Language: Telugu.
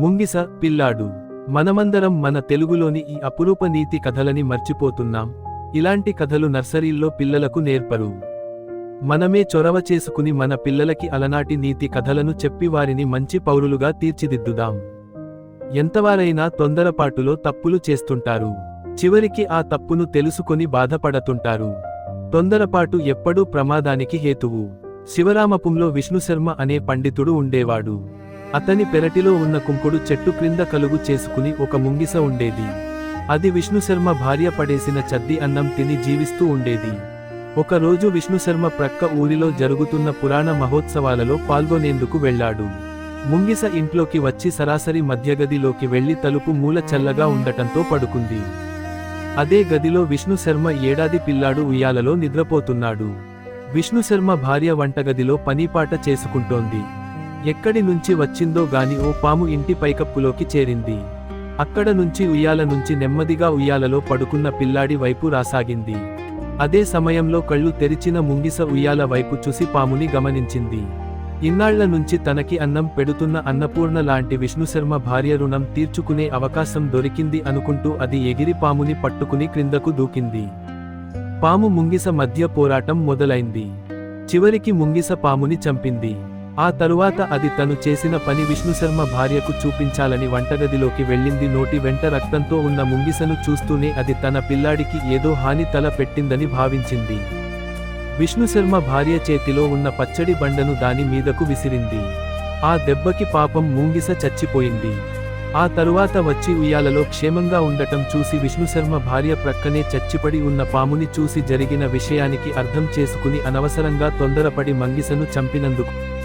ముంగిస పిల్లాడు. మనమందరం మన తెలుగులోని ఈ అపురూప నీతి కథలని మర్చిపోతున్నాం. ఇలాంటి కథలు నర్సరీల్లో పిల్లలకు నేర్పరు. మనమే చొరవ చేసుకుని మన పిల్లలకి అలనాటి నీతి కథలను చెప్పి వారిని మంచి పౌరులుగా తీర్చిదిద్దుదాం. ఎంతవారైనా తొందరపాటులో తప్పులు చేస్తుంటారు. చివరికి ఆ తప్పును తెలుసుకొని బాధపడుతుంటారు. తొందరపాటు ఎప్పుడూ ప్రమాదానికి హేతువు. శివరామపుంలో విష్ణుశర్మ అనే పండితుడు ఉండేవాడు. అతని పెరటిలో ఉన్న కుంకుడు చెట్టు క్రింద కలుగు చేసుకుని ఒక ముంగిస ఉండేది. అది విష్ణుశర్మ భార్య పడేసిన చద్ది అన్నం తిని జీవిస్తూ ఉండేది. ఒకరోజు విష్ణుశర్మ ప్రక్క ఊరిలో జరుగుతున్న పురాణ మహోత్సవాలలో పాల్గొనేందుకు వెళ్ళాడు. ముంగిస ఇంట్లోకి వచ్చి సరాసరి మధ్యగదిలోకి వెళ్ళి తలుపు మూల చల్లగా ఉండటంతో పడుకుంది. అదే గదిలో విష్ణుశర్మ ఏడాది పిల్లాడు ఉయ్యాలలో నిద్రపోతున్నాడు. విష్ణుశర్మ భార్య వంటగదిలో పనిపాట చేసుకుంటోంది. ఎక్కడి నుంచి వచ్చిందో గాని ఓ పాము ఇంటి పైకప్పులోకి చేరింది. అక్కడ నుంచి ఉయ్యాల నుంచి నెమ్మదిగా ఉయ్యాలలో పడుకున్న పిల్లాడి వైపు రాసాగింది. అదే సమయంలో కళ్ళు తెరిచిన ముంగిస ఉయ్యాల వైపు చూసి పాముని గమనించింది. ఇన్నాళ్ళ నుంచి తనకి అన్నం పెడుతున్న అన్నపూర్ణ లాంటి విష్ణుశర్మ భార్య రుణం తీర్చుకునే అవకాశం దొరికింది అనుకుంటూ అది ఎగిరి పాముని పట్టుకుని క్రిందకు దూకింది. పాము ముంగిస మధ్య పోరాటం మొదలైంది. చివరికి ముంగిస పాముని చంపింది. ఆ తరువాత అది తను చేసిన పని విష్ణుశర్మ భార్యకు చూపించాలని వంటగదిలోకి వెళ్ళింది. నోటి వెంట రక్తంతో ఉన్న ముంగిసను చూస్తూనే అది తన పిల్లాడికి ఏదో హాని తల పెట్టిందని భావించింది. విష్ణుశర్మ భార్య చేతిలో ఉన్న పచ్చడి బండను దాని మీదకు విసిరింది. ఆ దెబ్బకి పాపం ముంగిస చచ్చిపోయింది. ఆ తరువాత వచ్చి ఉయ్యాలలో క్షేమంగా ఉండటం చూసి విష్ణుశర్మ భార్య ప్రక్కనే చచ్చిపడి ఉన్న పాముని చూసి జరిగిన విషయానికి అర్థం చేసుకుని అనవసరంగా తొందరపడి మంగిసను చంపినందుకు